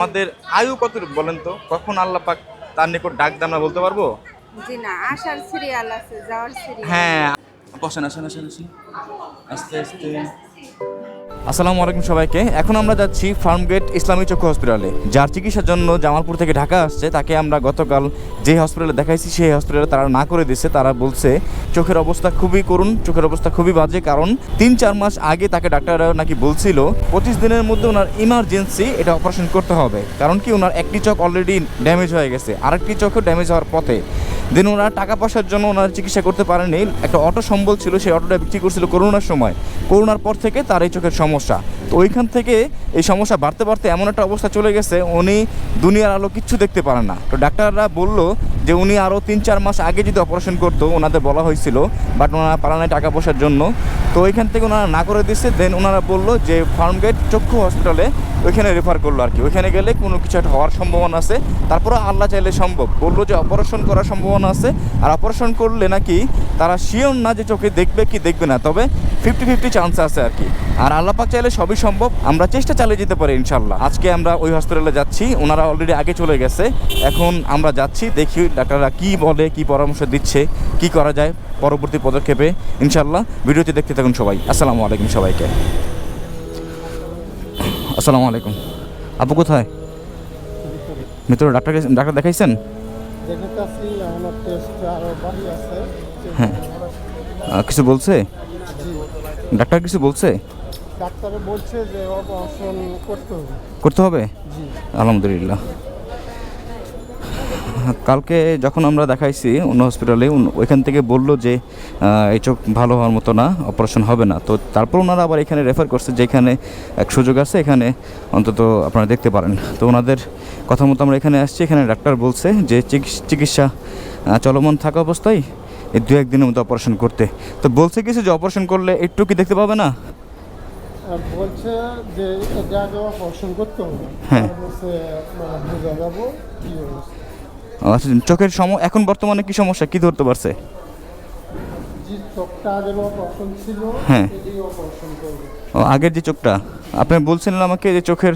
আমাদের আয়ু কত বলেন তো? কখন আল্লাহ পাক তার নিকট ডাক আমরা বলতে পারব? জি না আসার সিরিয়াল আছে যাওয়ার সিরিয়াল। হ্যাঁ। বসেন আসেন আসেন আসেন। আস্তে আস্তে। আসসালামু আলাইকুম সবাইকে। এখন আমরা যাচ্ছি ফার্মগেট ইসলামী চক্ষু হসপিটালে। যার চিকিৎসার জন্য জামালপুর থেকে ঢাকা আসছে, তাকে আমরা গতকাল যে হসপিটালে দেখাইছি, সেই হসপিটালে তারা না করে দিচ্ছে তারা বলছে, চোখের অবস্থা খুবই করুণ, চোখের অবস্থা খুবই বাজে, কারণ তিন চার মাস আগে তাকে ডাক্তাররা নাকি বলছিল, পঁচিশ দিনের মধ্যে ওনার ইমার্জেন্সি এটা অপারেশন করতে হবে। কারণ কি, ওনার একটি চোখ অলরেডি ড্যামেজ হয়ে গেছে। আরেকটি চোখও ড্যামেজ হওয়ার পথে। দেন ওনারা টাকা পয়সার জন্য ওনারা চিকিৎসা করতে পারেনি একটা অটো সম্বল ছিল, সেই অটোটা বিক্রি করছিল করোনার সময়। করোনার পর থেকে তার এই চোখের সমস্যা। তো ওইখান থেকে এই সমস্যা বাড়তে বাড়তে এমন একটা অবস্থা চলে গেছে, উনি দুনিয়ার আলো কিচ্ছু দেখতে পারেন না। তো ডাক্তাররা বলল যে উনি আরও তিন চার মাস আগে যদি অপারেশন করতো, ওনাদের বলা হয়েছিল বাট ওনারা পারা নাই টাকা পয়সার জন্য। তো ওইখান থেকে ওনারা না করে দিচ্ছে দেন ওনারা বলল যে ফার্মগেট চক্ষু হসপিটালে ওইখানে রেফার করল আর কি। ওইখানে গেলে কোনো কিছু একটা হওয়ার সম্ভাবনা আছে। তারপরে আল্লাহ চাইলে সম্ভব। বলল যে অপারেশন করার সম্ভাবনা আছে। আর অপারেশন করলে নাকি তারা শিওর না যে চোখে দেখবে কি দেখবে না, তবে ফিফটি ফিফটি চান্স আছে আর কি। আর আল্লাহ পাক চাইলে সবই সম্ভব, আমরা চেষ্টা চালিয়ে যেতে পারি ইনশাল্লাহ আজকে আমরা ওই হসপিটালে যাচ্ছি, ওনারা অলরেডি আগে চলে গেছে। এখন আমরা যাচ্ছি, দেখি ডাক্তাররা কি বলে, কি পরামর্শ দিচ্ছে, কি করা যায় পরবর্তী পদক্ষেপে। ইনশাল্লাহ ভিডিওতে দেখতে থাকুন সবাই। আসসালামু আলাইকুম সবাইকে। আসসালামু আলাইকুম। আপু কোথায়? মিত্র ডাক্তার ডাক্তার দেখাইছেন? হ্যাঁ। কিছু বলছে? ডাক্তার কিছু বলছে? ডাক্তারে বলছে যে অপারেশন করতে হবে। করতে হবে? জি। আলহামদুলিল্লাহ। কালকে যখন আমরা দেখাইছি অন্য হসপিটালে ওইখান থেকে বলল যে এই চোখ ভালো হওয়ার মতো না অপারেশন হবে না। তো তারপর ওনারা আবার এখানে রেফার করছে যেখানে এক সুযোগ আছে এখানে অন্তত আপনারা দেখতে পারেন। তো ওনাদের কথা মতো আমরা এখানে আসছি এখানে ডাক্তার বলছে যে চিকিৎস- চলমান থাকা অবস্থায় এই দু একদিনের মধ্যে অপারেশন করতে। তো বলছে কিছু যে অপারেশন করলে একটু কি দেখতে পাবে না? বলছে যে এটা আগে অপারেশন করতে হবে। হ্যাঁ। বলছে আপনার বোঝা যাব কি আচ্ছা চোখের সম এখন বর্তমানে কি সমস্যা কি ধরতে পারছে? যে চোখটা আগের অপারেশন ছিল হ্যাঁ। ও আগের যে চোখটা আপনি বলছিলেন আমাকে যে চোখের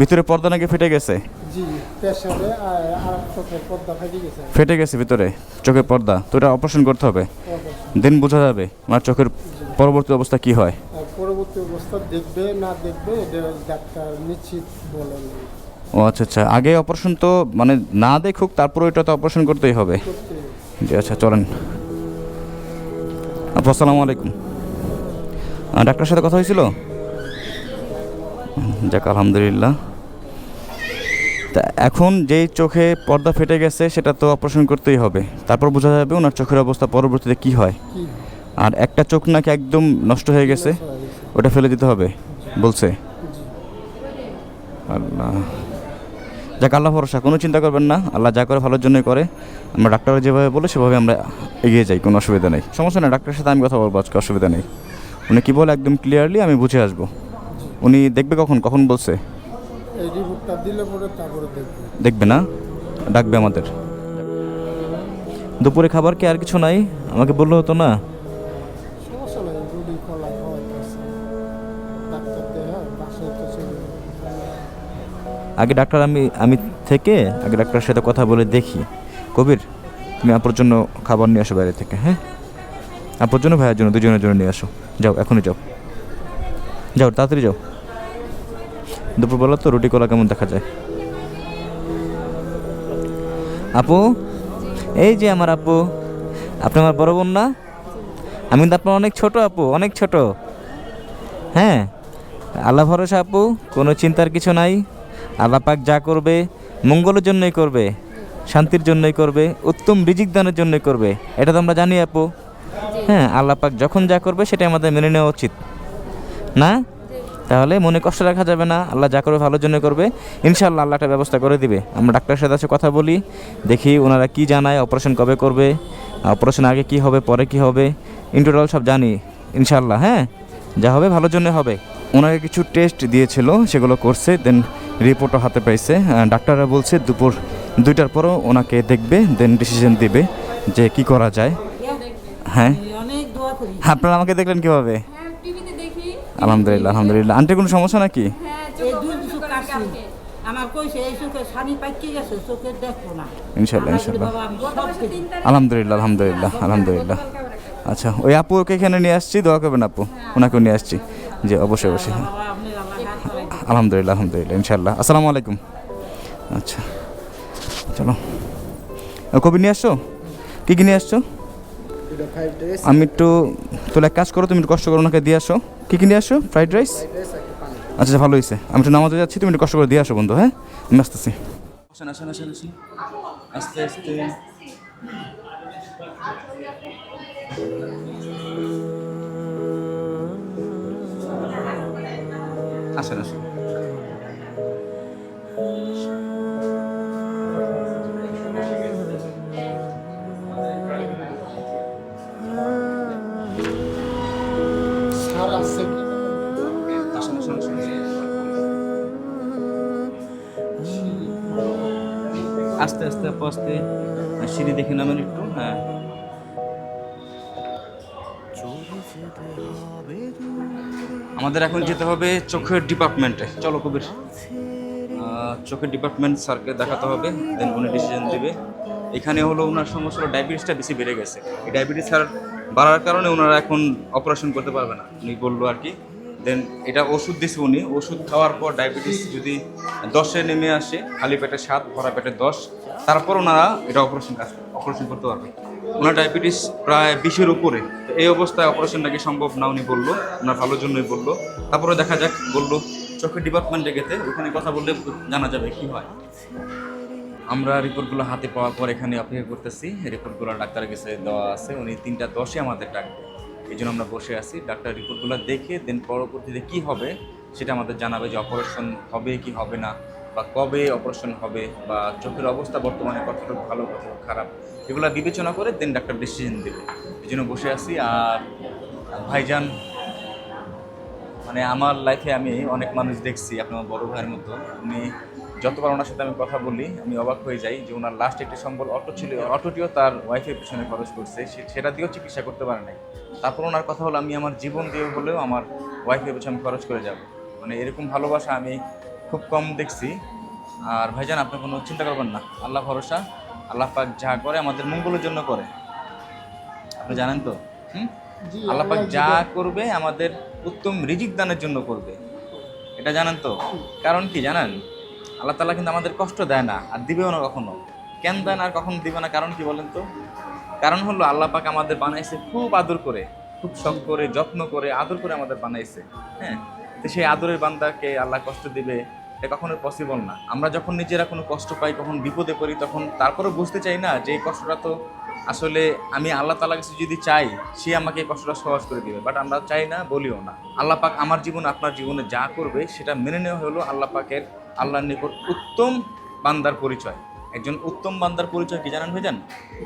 ভিতরে পর্দা নাকি ফেটে গেছে? জি প্রেশারে আর চোখের পর্দা ফেটে গেছে। ফেটে গেছে ভিতরে চোখের পর্দা তো এটা অপারেশন করতে হবে। দিন বোঝা যাবে আমার চোখের পরবর্তী অবস্থা কি হয়। পরবর্তী অবস্থা দেখবে না দেখবে এটা ডাক্তার নিশ্চিত বলেন। ও আচ্ছা আচ্ছা। আগে অপারেশন তো মানে না দেখুক তারপরে এটা তো অপারেশন করতেই হবে। জি আচ্ছা চলেন। আপু আসসালামু আলাইকুম। আহ, ডাক্তারের সাথে কথা হয়েছিল? যাক আলহামদুলিল্লাহ। তা এখন যেই চোখে পর্দা ফেটে গেছে সেটা তো অপারেশন করতেই হবে। তারপর বোঝা যাবে ওনার চোখের অবস্থা পরবর্তীতে কি হয়। আর একটা চোখ নাকি একদম নষ্ট হয়ে গেছে। ওটা ফেলে দিতে হবে? বলছে। আল্লাহ। যাক আল্লাহ ভরসা কোনো চিন্তা করবেন না। আল্লাহ যা করে ভালোর জন্যই করে। আমরা ডাক্তার যেভাবে বলে সেভাবে আমরা এগিয়ে যাই কোনো অসুবিধা নেই। সমস্যা নেই ডাক্তারের সাথে আমি কথা বলব আজকে অসুবিধা নেই। উনি কী বলে একদম ক্লিয়ারলি আমি বুঝে আসব। উনি দেখবে কখন? কখন বলছে? দেখবে না? ডাকবে আমাদের। দুপুরে খাবার কি আর কিছু নাই? আমাকে বলল হতো না? আগে ডাক্তার আমি আমি থেকে আগে ডাক্তারের সাথে কথা বলে দেখি। কবির, তুমি আপুর জন্য খাবার নিয়ে আসো বাইরে থেকে হ্যাঁ? আপুর জন্য, ভাইয়ের জন্য, দুজনের জন্য নিয়ে আসো। যাও, এখনই যাও। যাও, তাড়াতাড়ি যাও। দুপুরবেলা তো রুটি, কলা কেমন দেখা যায়? আপু? এই যে আমার আপু। আপনি আমার বড় বোন না? আমি কিন্তু আপনার অনেক ছোট আপু, অনেক ছোট। হ্যাঁ? আল্লাহ ভরসা আপু, কোনো চিন্তার কিছু নাই। আল্লাহ পাক যা করবে মঙ্গলের জন্যই করবে, শান্তির জন্যই করবে, উত্তম রিজিক দানের জন্যই করবে, এটা তো আমরা জানি আপু। হ্যাঁ আল্লাহ পাক যখন যা করবে সেটা আমাদের মেনে নেওয়া উচিত। না? তাহলে মনে কষ্ট রাখা যাবে না, আল্লাহ যা করবে ভালোর জন্য করবে। ইনশাল্লাহ আল্লাহ একটা ব্যবস্থা করে দিবে। আমরা ডাক্তারের সাথে আছে, কথা বলি, দেখি ওনারা কি জানায় অপারেশন কবে করবে অপারেশন আগে কি হবে, পরে কি হবে ইন টোটাল সব জানি ইনশাল্লাহ হ্যাঁ? যা হবে ভালোর জন্য হবে। ওনাকে কিছু টেস্ট দিয়েছিল, সেগুলো করছে দেন রিপোর্টও হাতে পাইছে ডাক্তাররা বলছে দুপুর দুইটার পরও ওনাকে দেখবে দেন ডিসিশন দিবে যে কি করা যায়। হ্যাঁ। আপনারা আমাকে দেখলেন কীভাবে? আলহামদুলিল্লাহ আলহামদুলিল্লাহ। আন্টির কোনো সমস্যা নাকি? ইনশাল্লাহ, আলহামদুলিল্লাহ আলহামদুলিল্লাহ আলহামদুলিল্লাহ। আচ্ছা ওই আপুকে এখানে নিয়ে আসছি দোয়া করবেন আপু। ওনাকেও নিয়ে আসছি। যে অবশ্যই অবশ্যই হ্যাঁ। বাবা আপনি আল্লাহ হাত বাড়াই দিন। আলহামদুলিল্লাহ আলহামদুলিল্লাহ ইনশাল্লাহ আসসালামু আলাইকুম। আচ্ছা চলো। কবি নিয়ে আসছো? কী কী নিয়ে আসছো? আমি একটু এক কাজ করো, তুমি একটু কষ্ট করো, ওনাকে দিয়ে আসো। কী কী নিয়ে আসো ফ্রাইড রাইস? আচ্ছা ভালো হয়েছে। আমি একটু নামাজে যাচ্ছি, তুমি একটু কষ্ট করে দিয়ে আসো বন্ধু হ্যাঁ? আমি আসতেছি। আস্তে আস্তে। আসেন আসেন। আস্তে আস্তে সিঁড়ি দেখে নামেন একটু হ্যাঁ আমাদের এখন যেতে হবে চোখের ডিপার্টমেন্টে চলো কবির। চোখের ডিপার্টমেন্ট স্যারকে দেখাতে হবে দেন উনি ডিসিশন দেবে। এখানে হলো ওনার সমস্যা ডায়াবেটিসটা বেশি বেড়ে গেছে। এই ডায়াবেটিস স্যার বাড়ার কারণে ওনারা এখন অপারেশন করতে পারবে না। উনি বলল আর কি দেন এটা ওষুধ দিছে উনি। ওষুধ খাওয়ার পর ডায়াবেটিস যদি দশে নেমে আসে, খালি পেটে সাত, ভরা পেটে দশ, তারপর ওনারা এটা অপারেশন কাজ অপারেশন করতে পারবে। ওনার ডায়াবেটিস প্রায় বিশের উপরে। এই অবস্থায় অপারেশন নাকি সম্ভব না উনি বলল, ওনার ভালোর জন্যই বলল। তারপরে দেখা যাক, বলল, চোখের ডিপার্টমেন্টে গেতে ওখানে কথা বললে জানা যাবে কি হয়। আমরা রিপোর্টগুলো হাতে পাওয়ার পর এখানে অপেক্ষা করতেছি। রিপোর্টগুলো ডাক্তারের কাছে দেওয়া আছে। উনি তিনটা দশে আমাদের ডাকবে এই জন্য আমরা বসে আছি। ডাক্তার রিপোর্টগুলো দেখে, দেন পরবর্তীতে কি হবে সেটা আমাদের জানাবে যে অপারেশন হবে কি হবে না, বা কবে অপারেশন হবে, বা চোখের অবস্থা বর্তমানে কতটুকু ভালো কতটুকু খারাপ, এগুলো বিবেচনা করে দেন ডাক্তার ডিসিশন দেবে। এই জন্য বসে আছি আর ভাইজান মানে আমার লাইফে আমি অনেক মানুষ দেখছি, আপনার বড় ভাইয়ের মতো। উনি যতবার ওনার সাথে আমি কথা বলি আমি অবাক হয়ে যাই যে ওনার লাস্ট একটি সম্বল অটো ছিল অটোটিও তার ওয়াইফের পিছনে খরচ করছে সে- সেটা দিয়েও চিকিৎসা করতে পারে নাই। তারপর ওনার কথা হলো আমি আমার জীবন দিয়ে হলেও আমার ওয়াইফের পিছনে খরচ করে যাব। মানে এরকম ভালোবাসা আমি খুব কম দেখছি। আর ভাইজান আপনি কোনো চিন্তা করবেন না আল্লাহ ভরসা আল্লাহ পাক যা করে আমাদের মঙ্গলের জন্য করে। আপনি জানেন তো? হুম? আল্লাহ পাক যা করবে আমাদের উত্তম রিজিক দানের জন্য করবে। এটা জানেন তো? কারণ কি জানেন? আল্লাহ তালা কিন্তু আমাদের কষ্ট দেয় না, আর দিবেও না কখনো। কেন দেয় না আর কখনো দিবে না? কারণ কি বলেন তো? কারণ হলো আল্লাহ পাক আমাদের বানাইছে খুব আদর করে, খুব শখ করে, যত্ন করে, আদর করে আমাদের বানাইছে হ্যাঁ? তো সেই আদরের বান্দাকে আল্লাহ কষ্ট দিবে, এটা কখনো পসিবল না। আমরা যখন নিজেরা কোনো কষ্ট পাই, কখন বিপদে পড়ি, তখন তারপরেও বুঝতে চাই না যে কষ্টটা তো আসলে আমি আল্লাহ তালা কাছে যদি চাই, সে আমাকে এই কষ্টটা সহজ করে দিবে। বাট আমরা চাই না, বলিও না। আল্লাহ পাক আমার জীবন, আপনার জীবনে যা করবে, সেটা মেনে নেওয়া হলো আল্লাহ পাকের, আল্লাহর নিকট উত্তম বান্দার পরিচয়। একজন উত্তম বান্দার পরিচয় কি জানেন ভাইজান?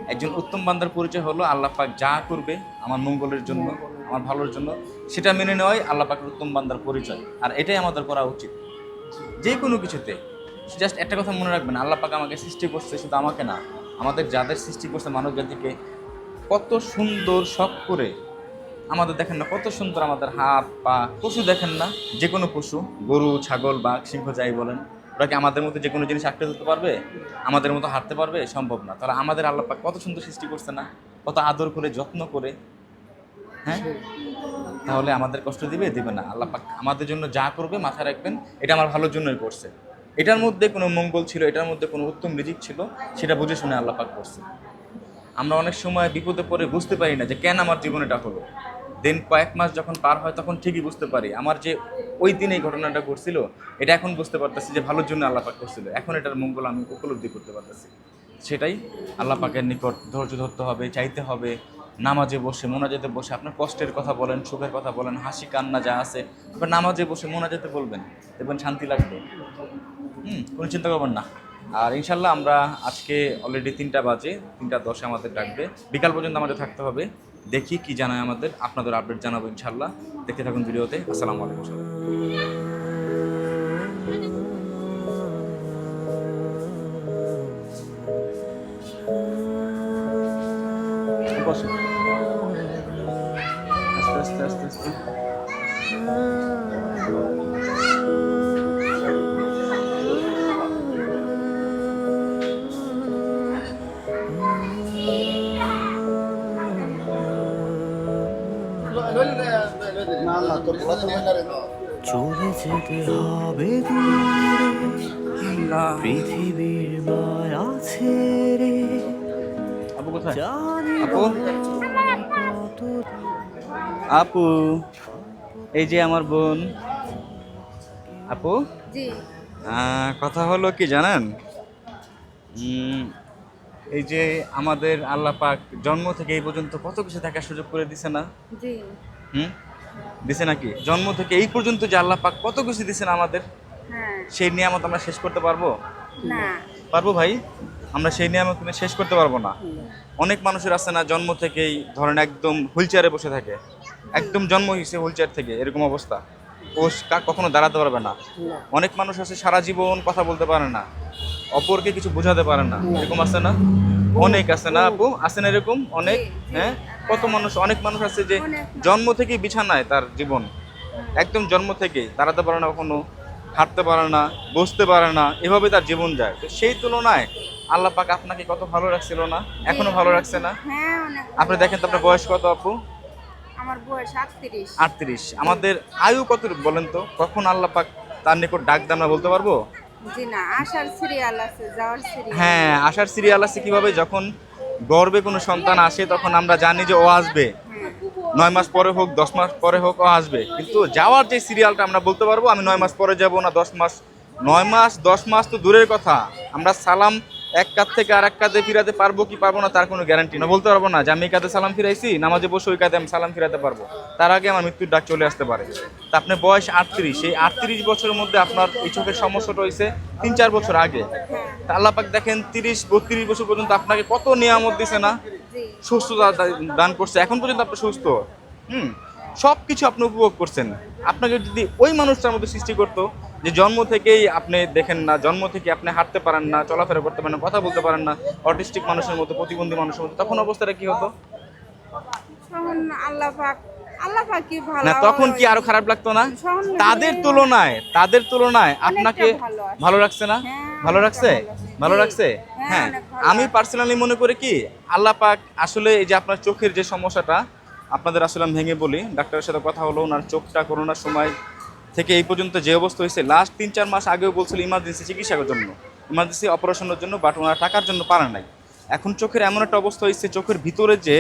একজন উত্তম বান্দার পরিচয় হলো আল্লাহ পাক যা করবে আমার মঙ্গলের জন্য, আমার ভালোর জন্য, সেটা মেনে নেওয়াই আল্লাহ পাকের উত্তম বান্দার পরিচয়। আর এটাই আমাদের করা উচিত। যে কোনো কিছুতে জাস্ট একটা কথা মনে রাখবেন, আল্লাহ পাক আমাকে সৃষ্টি করছে শুধু আমাকে না। আমাদের যাদের সৃষ্টি করছে মানব জাতিকে কত সুন্দর শখ করে, আমাদের দেখেন না কত সুন্দর আমাদের হাত, পা, পশু দেখেন না, যে কোনো পশু, গরু, ছাগল, বাঘ, সিংহ, যাই বলেন, ওরা কি আমাদের মতো যে কোনো জিনিস আঁকড়ে ধরতে পারবে? আমাদের মতো হাঁটতে পারবে? সম্ভব না। তাহলে আমাদের আল্লাহ পাক কত সুন্দর সৃষ্টি করছে না, কত আদর করে, যত্ন করে হ্যাঁ? তাহলে আমাদের কষ্ট দিবে? দিবে না। আল্লাহ পাক আমাদের জন্য যা করবে মাথায় রাখবেন, এটা আমার ভালোর জন্যই করছে। এটার মধ্যে কোনো মঙ্গল ছিল, এটার মধ্যে কোনো উত্তম রিজিক ছিল, সেটা বুঝে শুনে আল্লাহ পাক করছে। আমরা অনেক সময় বিপদে পড়ে বুঝতে পারি না যে কেন আমার জীবনে এটা হলো। দেন কয়েক মাস যখন পার হয় তখন ঠিকই বুঝতে পারি। আমার যে ওই দিন এই ঘটনাটা ঘটছিল, এটা এখন বুঝতে পারতেছি যে ভালোর জন্য আল্লাহ পাক করছিল। এখন এটার মঙ্গল আমি উপলব্ধি করতে পারতেছি। সেটাই আল্লাহ পাকের নিকট ধৈর্য ধরতে হবে, চাইতে হবে। নামাজে বসে, মোনাজাতে বসে, আপনার কষ্টের কথা বলেন, সুখের কথা বলেন, হাসি কান্না যা আছে এবার নামাজে বসে মোনাজাতে বলবেন, দেখবেন শান্তি লাগবে। হুম, কোনো চিন্তা করবেন না। আর ইনশাল্লাহ আমরা আজকে অলরেডি তিনটা বাজে, তিনটা দশে আমাদের ডাকবে। বিকাল পর্যন্ত আমাদের থাকতে হবে। দেখি কি জানায় আমাদের। আপনাদের আপডেট জানাব ইনশাল্লাহ। দেখতে থাকুন ভিডিওতে। আসসালামু আলাইকুম। চলে যেতে হবে দূরে। পৃথিবীর মায়া ছেড়ে আপু কোথায়? জানি আপু? আপু এই যে আমার বোন। আপু? কথা হলো কি জানেন? এই যে আমাদের আল্লাহ পাক জন্ম থেকে এই পর্যন্ত কত কিছু দেখার সুযোগ করে দিছে না? হুম? দিছে নাকি? জন্ম থেকে এই পর্যন্ত যে আল্লাহ পাক কত কিছু দিছেন আমাদের হ্যাঁ। সেই নিয়ামত আমরা শেষ করতে পারব? না। পারব ভাই? আমরা সেই নিয়ামত কিন্তু শেষ করতে পারব না। অনেক মানুষের আছে না জন্ম থেকেই ধরেন একদম হুইল চেয়ারে বসে থাকে। একদম জন্ম হয়েছে হুইল চেয়ার থেকে এরকম অবস্থা। ও কখনো দাঁড়াতে পারবে না। অনেক মানুষ আছে সারা জীবন কথা বলতে পারে না। অপরকে কিছু বোঝাতে পারে না। এরকম আছে না? অনেক আছে না আপু? আছে না এরকম? অনেক। হ্যাঁ? কত মানুষ অনেক মানুষ আছে যে জন্ম থেকেই বিছানায় তার জীবন। একদম জন্ম থেকেই। দাঁড়াতে পারে না কখনো হাঁটতে পারে না বসতে পারে না এভাবে তার জীবন যায়। তো সেই তুলনায় আল্লাহ পাক আপনাকে কত ভালো রাখছিল না? এখনও ভালো রাখছে না? হ্যাঁ আপনি দেখেন তো আপনার বয়স কত আপু? আমার বয়স আটত্রিশ। আটত্রিশ। আমাদের আয়ু কত বলেন তো? কখন আল্লাহ পাক তার নিকট ডাক আমরা বলতে পারব? হ্যাঁ আসার সিরিয়াল আছে কীভাবে? যখন গর্বে কোনো সন্তান আসে, তখন আমরা জানি যে ও আসবে। নয় মাস পরে হোক, দশ মাস পরে হোক, ও আসবে। কিন্তু যাওয়ার যে সিরিয়ালটা আমরা বলতে পারব, আমি নয় মাস পরে যাব না, দশ মাস, নয় মাস, দশ মাস তো দূরের কথা। আমরা সালাম এক কাত থেকে আর এক কাঁধে ফিরাতে পারব কি পারব না তার কোনো গ্যারান্টি না বলতে পারব না যে আমি এই কাঁধে সালাম ফিরাইছি নামাজে বসে ওই কাঁধে আমি সালাম ফিরাতে পারব। তার আগে আমার মৃত্যুর ডাক চলে আসতে পারে। তা আপনার বয়স আটত্রিশ। এই আটত্রিশ বছরের মধ্যে আপনার এই চোখের সমস্যাটা হয়েছে তিন চার বছর আগে। তা আল্লাহ পাক দেখেন তিরিশ বত্রিশ বছর পর্যন্ত আপনাকে কত নিয়ামত দিছে না? সুস্থতা দান করছে। এখন পর্যন্ত আপনি সুস্থ। হুম? সব কিছু আপনি উপভোগ করছেন। আপনাকে যদি ওই মানুষটার মধ্যে সৃষ্টি করতো যে জন্ম থেকেই আপনি দেখেন না জন্ম থেকে আপনি হাঁটতে পারেন না চলাফেরা করতে পারেন না কথা বলতে পারেন না অটিস্টিক মানুষের মতো প্রতিবন্ধী মানুষের মতো তখন অবস্থাটা কি হতো? আল্লাহ পাক না তখন কি আরও খারাপ লাগতো না? তাদের তুলনায় তাদের তুলনায় আপনাকে ভালো রাখছে না? হ্যাঁ, ভালো রাখছে ভালো। রাখছে হ্যাঁ, হ্যাঁ আমি পার্সোনালি মনে করি কি আল্লাহ পাক আসলে এই যে আপনার চোখের যে সমস্যাটা আপনাদের আসলে আমি ভেঙে বলি, ডাক্তারের সাথে কথা হলো, ওনার চোখটা করোনার সময় থেকে এই পর্যন্ত যে অবস্থা হয়েছে লাস্ট তিন চার মাস আগেও বলছিল ইমার্জেন্সি চিকিৎসার জন্য ইমার্জেন্সি অপারেশনের জন্য বাট ওনার টাকার জন্য পারে নাই। এখন চোখের এমন একটা অবস্থা হয়েছে, চোখের ভিতরে যে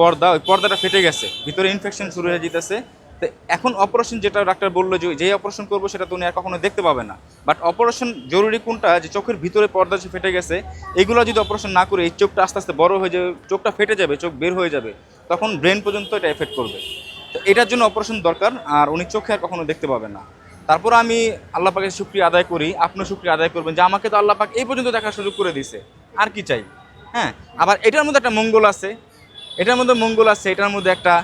পর্দা, ওই পর্দাটা ফেটে গেছে, ভিতরে ইনফেকশন শুরু হয়ে যেতেছে তো এখন অপারেশন যেটা ডাক্তার বলল যে যেই অপারেশন করব সেটা তো উনি আর কখনো দেখতে পাবে না। বাট অপারেশন জরুরি কোনটা? যে চোখের ভিতরে পর্দা যে ফেটে গেছে, এগুলো যদি অপারেশন না করে, এই চোখটা আস্তে আস্তে বড় হয়ে যাবে, চোখটা ফেটে যাবে, চোখ বের হয়ে যাবে। তখন ব্রেন পর্যন্ত এটা এফেক্ট করবে। তো এটার জন্য অপারেশন দরকার আর উনি চোখে আর কখনো দেখতে পাবেন না। তারপর আমি আল্লাহ পাকের শুক্রিয়া আদায় করি আপনিও শুক্রিয়া আদায় করবেন যে আমাকে তো আল্লাহ পাক এই পর্যন্ত দেখার সুযোগ করে দিছে আর কি চাই? হ্যাঁ আবার এটার মধ্যে একটা মঙ্গল আছে এটার মধ্যে মঙ্গল আছে এটার মধ্যে একটা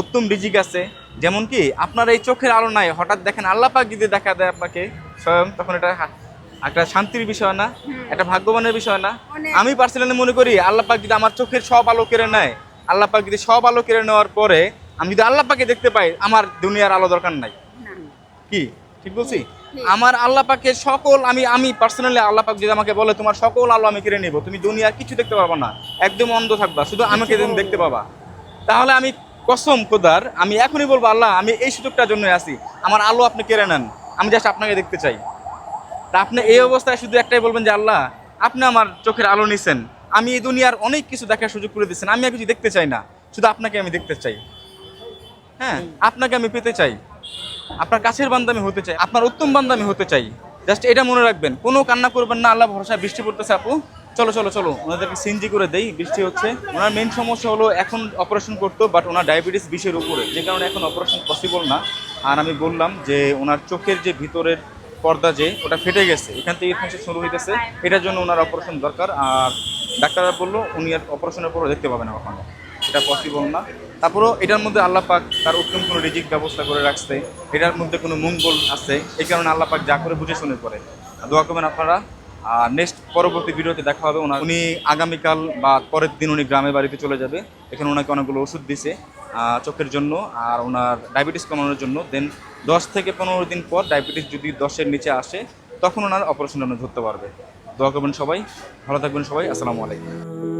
উত্তম রিজিক আছে। যেমন কি আপনার এই চোখের আলো নাই হঠাৎ দেখেন আল্লাহ পাক যদি দেখা দেয় আপনাকে স্বয়ং তখন এটা একটা শান্তির বিষয় না একটা ভাগ্যবানের বিষয় না। আমি পার্সোনালি মনে করি আল্লাহ পাক যদি আমার চোখের সব আলো কেড়ে নেয় আল্লাহ পাক যদি সব আলো কেড়ে নেওয়ার পরে আমি যদি আল্লাহ পাকে দেখতে পাই আমার দুনিয়ার আলো দরকার নাই। কি? ঠিক বলছি? আমার আল্লাহ পাকের সকল আমি আমি পার্সোনালি আল্লাহ পাক যদি আমাকে বলে তোমার সকল আলো আমি কেড়ে নেব তুমি দুনিয়ার কিছু দেখতে পারবা না একদম অন্ধ থাকবা শুধু আমাকে দেখতে পাবা। তাহলে আমি কসম খোদার আমি এখনই বলব আল্লাহ আমি এই সুযোগটার জন্য আছি আমার আলো আপনি কেড়ে নেন আমি জাস্ট আপনাকে দেখতে চাই। তা আপনি এই অবস্থায় শুধু একটাই বলবেন যে আল্লাহ আপনি আমার চোখের আলো নিছেন আমি এই দুনিয়ার অনেক কিছু দেখার সুযোগ করে দিচ্ছেন আমি আর কিছু দেখতে চাই না। শুধু আপনাকে আমি দেখতে চাই। হ্যাঁ আপনাকে আমি পেতে চাই। আপনার কাছের বান্দা আমি হতে চাই। আপনার উত্তম বান্দা আমি হতে চাই। জাস্ট এটা মনে রাখবেন। কোনো কান্না করবেন না। আল্লাহ ভরসা বৃষ্টি পড়তেছে আপু। চলো চলো চলো। ওনাদেরকে সিনজি করে দেই। বৃষ্টি হচ্ছে। ওনার মেন সমস্যা হলো এখন অপারেশন করতো বাট ওনার ডায়াবেটিস বিষের উপরে। যে কারণে এখন অপারেশন পসিবল না। আর আমি বললাম যে, ওনার চোখের যে ভিতরের পর্দা যে, ওটা ফেটে গেছে। এখান থেকে ইনফেকশন শুরু হইতেছে। এটার জন্য ওনার অপারেশন দরকার। আর ডাক্তাররা বলল, উনি আর অপারেশনের পরও দেখতে পাবেন না কখনো। এটা পসিবল না। তারপরও এটার মধ্যে আল্লাহ পাক তার উত্তম কোনো রিজিক ব্যবস্থা করে রাখছে। এটার মধ্যে কোনো মঙ্গল আছে। এই কারণে আল্লাহ পাক যা করে বুঝে শুনে করে। দোয়া করবেন আপনারা। আর নেক্সট পরবর্তী ভিডিওতে দেখা হবে ওনার উনি আগামীকাল বা পরের দিন উনি গ্রামের বাড়িতে চলে যাবে। এখানে ওনাকে অনেকগুলো ওষুধ দিছে চোখের জন্য আর ওনার ডায়াবেটিস কমানোর জন্য। দেন দশ থেকে পনেরো দিন পর ডায়াবেটিস যদি দশের নিচে আসে, তখন ওনার অপারেশন ধরতে পারবে। দোয়া করবেন সবাই, ভালো থাকবেন সবাই, আসসালামু আলাইকুম।